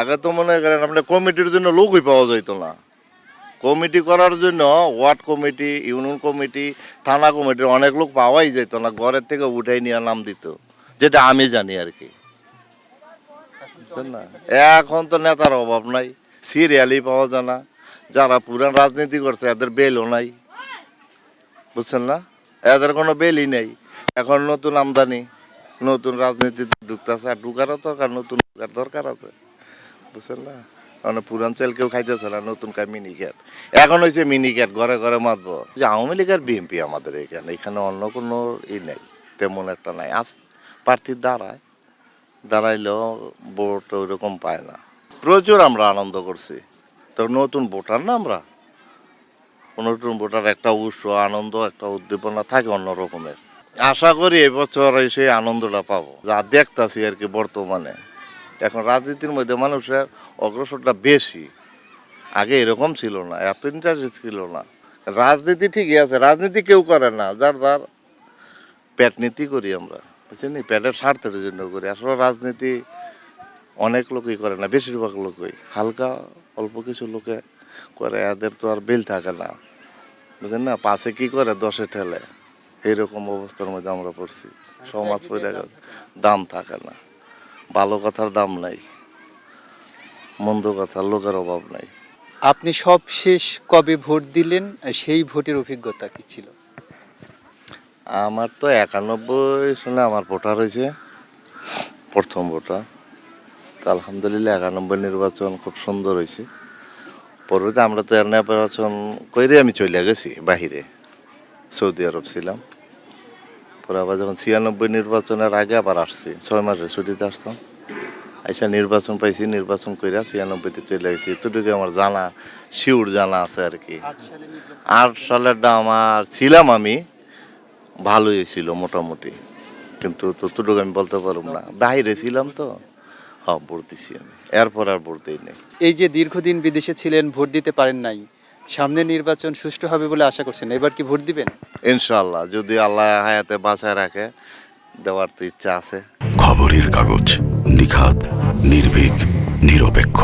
আগে তো মনে করেন আপনার কমিটির জন্য লোকই পাওয়া যাইতো না। কমিটি করার জন্য ওয়ার্ড কমিটি, ইউনিয়ন কমিটি, থানা কমিটির অনেক লোক পাওয়াই যেত না, ঘরের থেকে উঠাই নিয়ে নাম দিত, যেটা আমি জানি আর কি। না? এখন তো নেতার অভাব নাই সিরিয়ালি পাওয়া যায় না, যারা পুরান রাজনীতি করছে এদের বেলও নাই, বুঝছেন না? এদের কোনো বেলই নেই, এখন নতুন আমদানি, নতুন রাজনীতিতে ঢুকতেছে, আর ঢুকারও দরকার, নতুন দরকার আছে। বুঝছেন না? মানে পুরান চাল কেউ খাইতেছে না, নতুন খাই মিনি ক্যাট এখন হয়েছে মিনি ক্যাট ঘরে ঘরে মাতবো। যে আওয়ামী লীগের বিএনপি আমাদের এখানে এখানে অন্য কোনো ই নেই, তেমন একটা নাই। আস প্রার্থীর দাঁড়ায়, দাঁড়াইলেও ভোট ওইরকম পায় না। প্রচুর আমরা আনন্দ করছি। তো নতুন ভোটার না আমরা? নতুন ভোটার একটা উৎস, আনন্দ, একটা উদ্দীপনা থাকে অন্য রকমের। আশা করি এবছর সেই আনন্দটা পাবো। যা দেখতাছি আর কি বর্তমানে। এখন রাজনীতির মধ্যে মানুষের অগ্রসরটা বেশি। আগে এরকম ছিল না এত ইন্টারেস্ট ছিল না। রাজনীতি ঠিকই আছে রাজনীতি কেউ করে না যার যার পেট নীতি করি আমরা বুঝছেন নি? পেটের স্বার্থের জন্য করি। আসলে রাজনীতি অনেক লোকই করে না বেশিরভাগ লোকই। হালকা অল্প কিছু লোকে করে এদের তো আর বিল থাকে না বুঝলেন না? পাশে কি করে? দশে ঠেলে। এইরকম অবস্থার মধ্যে আমরা পড়ছি। সমাজ গেছে। দাম থাকে না। ভালো কথার দাম নাই মন্দ কথার লোকের অভাব নাই। আপনি সব শেষ কবে ভোট দিলেন সেই ভোটের অভিজ্ঞতা কি ছিল? আমার তো একানব্বই শুনে আমার ভোটার হয়েছে প্রথম ভোটার। তো আলহামদুলিল্লাহ একানব্বই নির্বাচন খুব সুন্দর হয়েছে। পরবর্তীতে আমরা তো এর নির্বাচন করে আমি চলে গেছি বাহিরে সৌদি আরব ছিলাম। পরে আবার যখন ছিয়ানব্বই নির্বাচনের আগে আবার আসছি ছয় মাসের ছুটিতে আসতাম। আইসা নির্বাচন পাইছি নির্বাচন করে ছিয়ানব্বইতে চলে গেছি এতটুকু আমার জানা শিউর জানা আছে আর কি। আট সালেরটা আমার ছিলাম আমি ভালোই ছিল মোটামুটি। কিন্তু ততটুকু আমি বলতে পারব না। বাইরে ছিলাম তো হ্যাঁ ভোট দিছি আমি এরপর আর ভোট দিই নেই এই যে দীর্ঘদিন বিদেশে ছিলেন ভোট দিতে পারেন নাই সামনে নির্বাচন সুষ্ঠু হবে বলে আশা করছেন। এবার কি ভোট দিবেন? ইনশাআল্লাহ যদি আল্লাহ হায়াতে বাঁচায় রাখে দেওয়ার তো ইচ্ছা আছে। খবরের কাগজ নিখাত নির্ভীক নিরপেক্ষ।